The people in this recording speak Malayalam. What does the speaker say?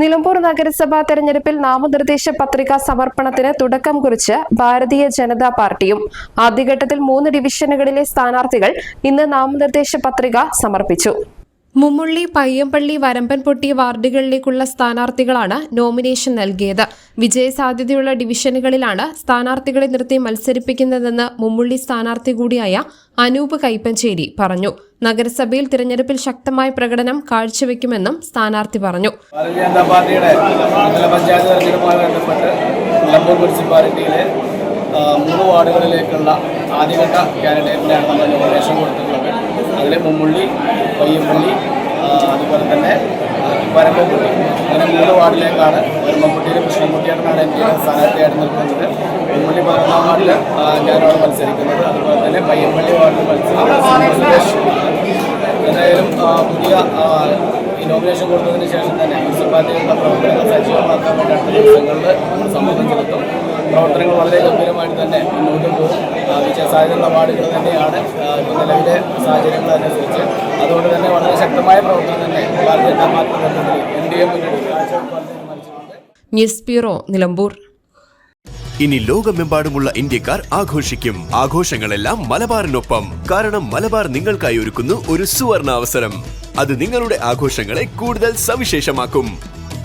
Nilambur നഗരസഭാ തെരഞ്ഞെടുപ്പിൽ നാമനിർദ്ദേശ പത്രിക സമർപ്പണത്തിന് തുടക്കം കുറിച്ച് ഭാരതീയ ജനതാ പാർട്ടിയും ആദ്യഘട്ടത്തിൽ മൂന്ന് ഡിവിഷനുകളിലെ സ്ഥാനാർത്ഥികൾ ഇന്ന് നാമനിർദ്ദേശ പത്രിക സമർപ്പിച്ചു. മുമ്മുള്ളി പയ്യമ്പള്ളി വരമ്പൻപൊട്ടി വാർഡുകളിലേക്കുള്ള സ്ഥാനാർത്ഥികളാണ് നോമിനേഷൻ നൽകിയത്. വിജയസാധ്യതയുള്ള ഡിവിഷനുകളിലാണ് സ്ഥാനാർത്ഥികളെ നിർത്തി മത്സരിപ്പിക്കുന്നതെന്ന് മുമ്മുള്ളി സ്ഥാനാർത്ഥി കൂടിയായ അനൂപ് കൈപ്പഞ്ചേരി പറഞ്ഞു. നഗരസഭയിൽ തിരഞ്ഞെടുപ്പിൽ ശക്തമായ പ്രകടനം കാഴ്ചവെക്കുമെന്നും സ്ഥാനാർത്ഥി പറഞ്ഞു. പഞ്ചായത്ത് മൂന്ന് വാർഡുകളിലേക്കുള്ള ആദ്യഘട്ട കാൻഡിഡേറ്റിനാണ് നമ്മൾ നോമിനേഷൻ കൊടുത്തിട്ടുള്ളത്. അതിൽ മുമ്മുള്ളി പയ്യമ്പള്ളി അതുപോലെ തന്നെ വരമ്പുള്ളി അങ്ങനെ മൂന്ന് വാർഡിലേക്കാണ് വരമ്പൻകുട്ടിയിൽ കൃഷ്ണൻകുട്ടിയാണ് എനിക്ക് സ്ഥാനാർത്ഥിയായിട്ട് നിൽക്കുന്നത്. മുമ്മുള്ളി പതിനൊന്നാം വാർഡിൽ ഞാനവിടെ മത്സരിക്കുന്നത്. അതുപോലെ തന്നെ പയ്യമ്പള്ളി വാർഡിൽ മത്സരിക്കുന്നത്. എന്തായാലും പുതിയ ഇനോഗ്രേഷൻ കൊടുത്തതിന് ശേഷം തന്നെ മുനിസിപ്പാലിറ്റികളുടെ പ്രവർത്തനങ്ങൾ സജീവമാക്കാൻ വേണ്ടി അടുത്ത ദിവസങ്ങളിൽ സമ്മർദ്ദം ചെലുത്തും. പ്രവർത്തനങ്ങൾ വളരെ ഗംഭീരമായിട്ട് തന്നെ മുന്നോട്ട് പോകും. വിജയ വിജയസാധ്യതയുള്ള വാർഡുകൾ തന്നെയാണ്. നിലവിലെ സാഹചര്യങ്ങൾ അനുസരിച്ച്. അതുകൊണ്ട് തന്നെ വളരെ ശക്തമായ പ്രവർത്തനം തന്നെ ഭാരതീയ ജനതാ പാർട്ടി നേതൃത്വത്തിൽ N D A news bureau Nilambur. ഇനി ലോകമെമ്പാടുമുള്ള ഇന്ത്യക്കാർ ആഘോഷിക്കും. ആഘോഷങ്ങളെല്ലാം മലബാറിനൊപ്പം. കാരണം മലബാർ നിങ്ങൾക്കായി ഒരുക്കുന്നു ഒരു സുവർണ അവസരം അത് നിങ്ങളുടെ ആഘോഷങ്ങളെ കൂടുതൽ സവിശേഷമാക്കും.